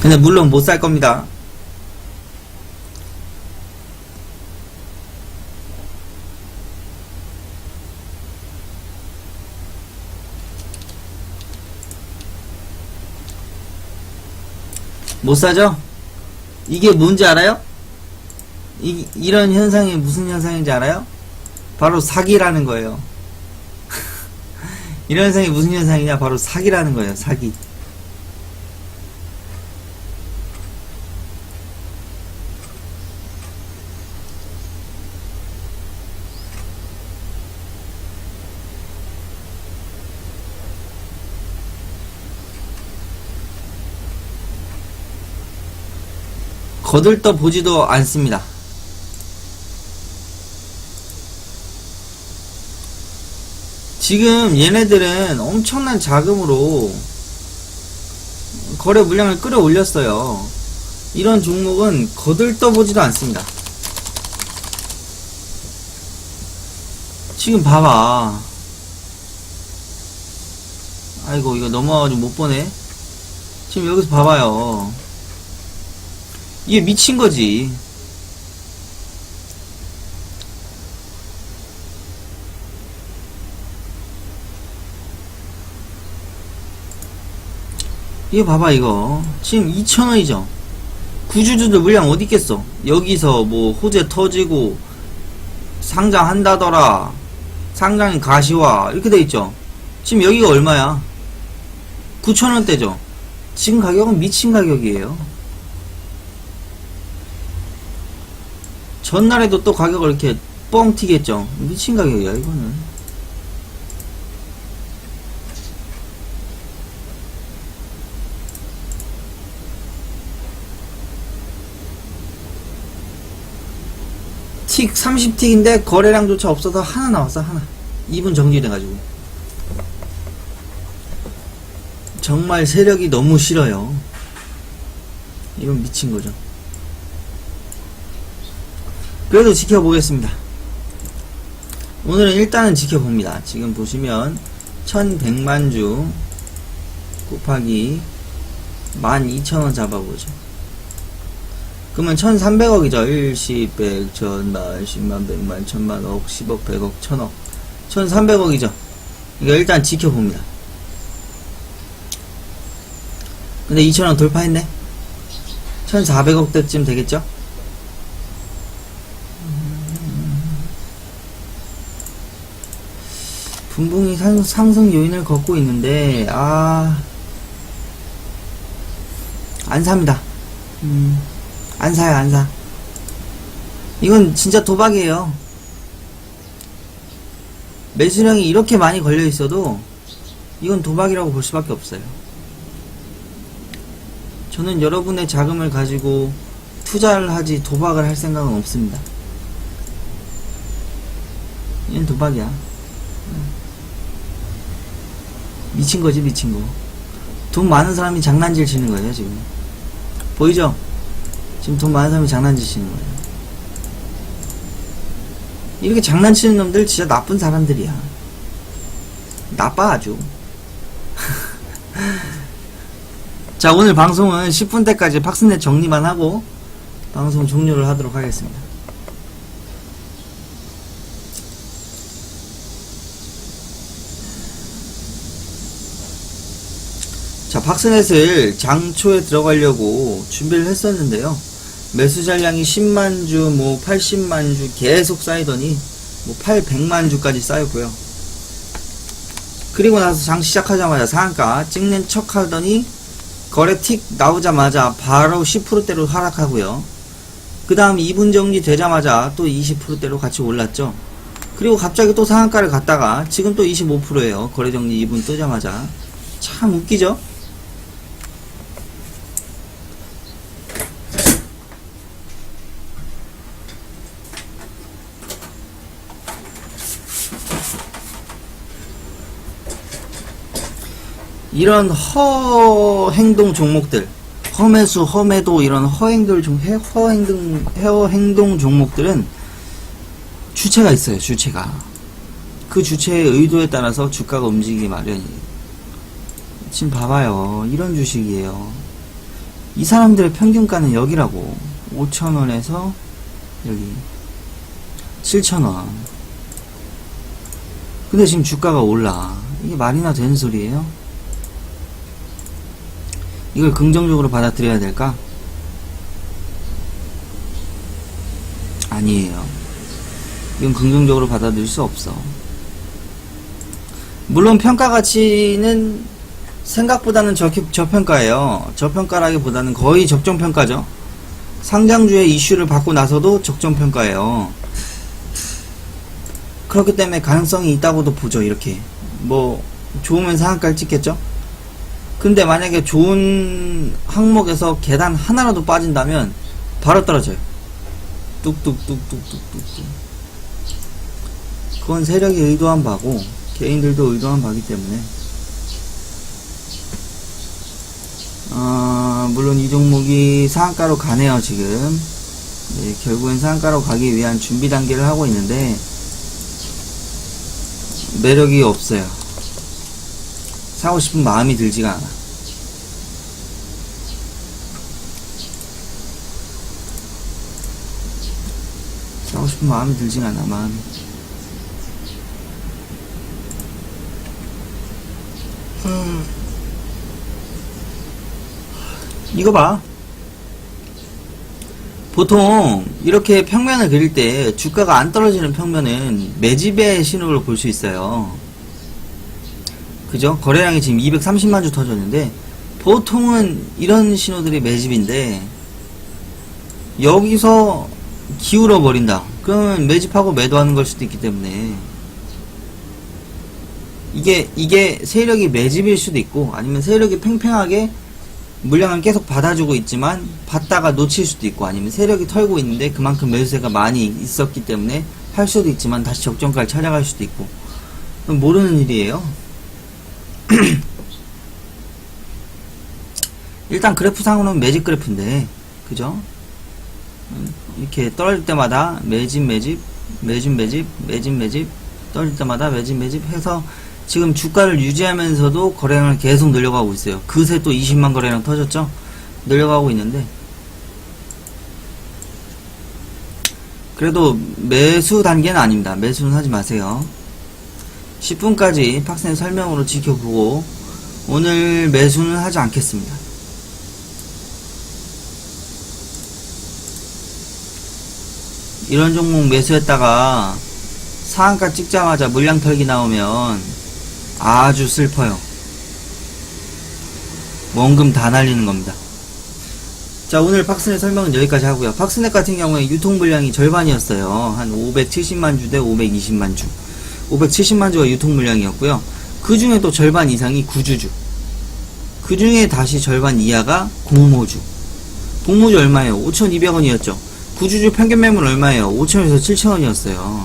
근데 물론 못 살 겁니다. 못 사죠? 이게 뭔지 알아요? 이, 이런 현상이 무슨 현상인지 알아요? 바로 사기라는 거예요. 이런 현상이 무슨 현상이냐? 바로 사기라는 거예요, 사기. 거들떠 보지도 않습니다. 지금 얘네들은 엄청난 자금으로 거래 물량을 끌어올렸어요. 이런 종목은 거들떠 보지도 않습니다. 지금 봐봐. 아이고, 이거 넘어가가지고 못 보네. 지금 여기서 봐봐요. 이게 미친 거지. 이거 봐봐 이거. 지금 2,000원이죠. 구주주들 물량 어디 있겠어? 여기서 뭐 호재 터지고 상장한다더라. 상장인 가시화 이렇게 돼 있죠. 지금 여기가 얼마야? 9,000원대죠. 지금 가격은 미친 가격이에요 전날에도 또 가격을 이렇게 뻥 튀겠죠. 미친 가격이야 이거는. 틱 30틱인데 거래량조차 없어서 하나 나왔어 하나. 2분 정지돼가지고. 정말 세력이 너무 싫어요. 이건 미친 거죠 그래도 지켜보겠습니다 오늘은 일단은 지켜봅니다 지금 보시면 1100만주 곱하기 12,000원 잡아보죠 그러면 1300억이죠. 1, 10, 100, 1000만, 10만, 100만, 1000만, 억, 10억, 100억, 1000억. 1300억이죠. 이거 일단 지켜봅니다. 근데 2000원 돌파했네? 1400억대쯤 되겠죠? 분봉이 상, 상승 요인을 걷고 있는데, 아, 안 삽니다. 음. 안 사요, 안 사. 이건 진짜 도박이에요. 매수량이 이렇게 많이 걸려 있어도 이건 도박이라고 볼 수밖에 없어요. 저는 여러분의 자금을 가지고 투자를 하지 도박을 할 생각은 없습니다. 이건 도박이야. 미친 거지, 미친 거. 돈 많은 사람이 장난질 치는 거예요, 지금. 보이죠? 지금 돈 많은 사람이 장난치시는 거예요. 이렇게 장난치는 놈들 진짜 나쁜 사람들이야. 나빠 아주. 자 오늘 방송은 10분 때까지 박스넷 정리만 하고 방송 종료를 하도록 하겠습니다. 자, 박스넷을 장초에 들어가려고 준비를 했었는데요. 매수 잔량이 10만 주, 뭐 80만 주 계속 쌓이더니 뭐 800만 주까지 쌓였고요. 그리고 나서 장 시작하자마자 상한가 찍는 척 하더니 거래 틱 나오자마자 바로 10%대로 하락하고요. 그 다음 2분 정리 되자마자 또 20%대로 같이 올랐죠. 그리고 갑자기 또 상한가를 갔다가 지금 또 25%예요. 거래 정리 2분 뜨자마자. 참 웃기죠? 이런 허 행동 종목들 험해수 험해도 이런 허행들 종 해- 허행동 허행동 종목들은 주체가 있어요 주체가. 그 주체의 의도에 따라서 주가가 움직이기 마련이에요 지금 봐봐요. 이런 주식이에요. 이 사람들의 평균가는 여기라고. 5천원에서 여기 7천원. 근데 지금 주가가 올라. 이게 말이나 되는 소리예요? 이걸 긍정적으로 받아들여야 될까? 아니에요 이건 긍정적으로 받아들일 수 없어 물론 평가 가치는 생각보다는 저, 저평가예요. 저평가라기보다는 거의 적정평가죠. 상장주의 이슈를 받고 나서도 적정평가예요. 그렇기 때문에 가능성이 있다고도 보죠, 이렇게. 뭐, 좋으면 상한가를 찍겠죠? 근데 만약에 좋은 항목에서 계단 하나라도 빠진다면 바로 떨어져요. 뚝뚝뚝뚝뚝뚝뚝. 그건 세력이 의도한 바고, 개인들도 의도한 바기 때문에. 어, 물론 이 종목이 상한가로 가네요, 지금. 네, 결국엔 상한가로 가기 위한 준비 단계를 하고 있는데, 매력이 없어요. 사고 싶은 마음이 들지가 않아. 사고 싶은 마음이 들지가 않아, 마음이. 이거 봐. 보통 이렇게 평면을 그릴 때 주가가 안 떨어지는 평면은 매집의 신호를 볼 수 있어요. 그죠? 거래량이 지금 230만 주 터졌는데 보통은 이런 신호들이 매집인데 여기서 기울어 버린다. 그러면 매집하고 매도하는 걸 수도 있기 때문에 이게 이게 세력이 매집일 수도 있고 아니면 세력이 팽팽하게 물량을 계속 받아주고 있지만 받다가 놓칠 수도 있고 아니면 세력이 털고 있는데 그만큼 매수세가 많이 있었기 때문에 할 수도 있지만 다시 적정가를 찾아갈 수도 있고 모르는 일이에요. 일단 그래프상으로는 매집 그래프인데 그죠? 음, 이렇게 떨어질 때마다 매집 매집 매집 매집 매집 매집 떨어질 때마다 매집 매집 해서 지금 주가를 유지하면서도 거래량을 계속 늘려가고 있어요. 그새 또 20만 거래량 터졌죠? 늘려가고 있는데 그래도 매수 단계는 아닙니다. 매수는 하지 마세요. 10분까지 팍센 설명으로 지켜보고 오늘 매수는 하지 않겠습니다. 이런 종목 매수했다가 상한가 찍자마자 물량 털기 나오면 아주 슬퍼요. 원금 다 날리는 겁니다. 자, 오늘 팍스넷 설명은 여기까지 하고요. 팍스넷 같은 경우에 유통 물량이 절반이었어요. 한 570만 주 대 520만 주. 570만 주가 유통 물량이었고요. 그 중에 또 절반 이상이 구주주. 그 중에 다시 절반 이하가 공모주. 공모주 얼마예요? 5,200원이었죠. 구주주 평균 매물 얼마예요? 5,000원에서 7,000원이었어요.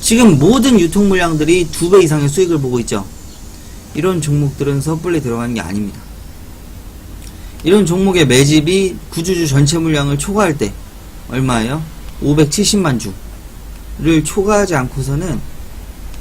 지금 모든 유통 물량들이 두 배 이상의 수익을 보고 있죠. 이런 종목들은 섣불리 들어가는 게 아닙니다. 이런 종목의 매집이 구주주 전체 물량을 초과할 때 얼마예요? 570만 주를 초과하지 않고서는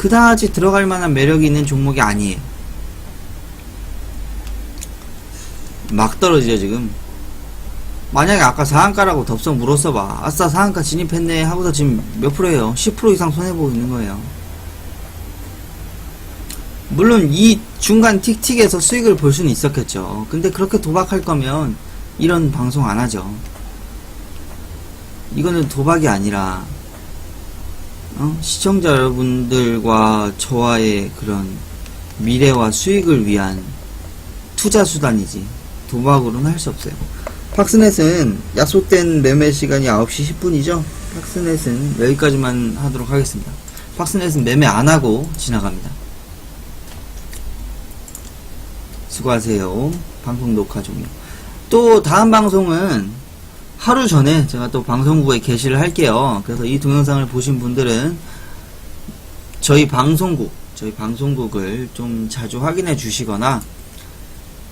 그다지 들어갈 만한 매력이 있는 종목이 아니에요. 막 떨어지죠 지금. 만약에 아까 상한가라고 덥석 물었어봐. 아싸 상한가 진입했네 하고서 지금 몇 프로예요? 10% 이상 손해보고 있는 거예요. 물론 이 중간 틱틱에서 수익을 볼 수는 있었겠죠. 근데 그렇게 도박할 거면 이런 방송 안 하죠. 이거는 도박이 아니라 어? 시청자 여러분들과 저와의 그런 미래와 수익을 위한 투자 수단이지 도박으로는 할 수 없어요. 팍스넷은 약속된 매매 시간이 9시 10분이죠. 팍스넷은 여기까지만 하도록 하겠습니다. 팍스넷은 매매 안 하고 지나갑니다. 수고하세요. 방송 녹화 종료. 또 다음 방송은 하루 전에 제가 또 방송국에 게시를 할게요. 그래서 이 동영상을 보신 분들은 저희 방송국, 저희 방송국을 좀 자주 확인해 주시거나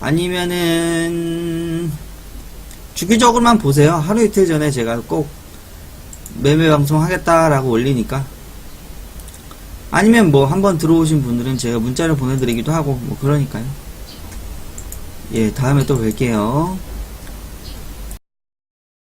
아니면은 주기적으로만 보세요. 하루 이틀 전에 제가 꼭 매매 방송 하겠다라고 올리니까 아니면 뭐 한번 들어오신 분들은 제가 문자를 보내드리기도 하고 뭐 그러니까요. 예, 다음에 또 뵐게요.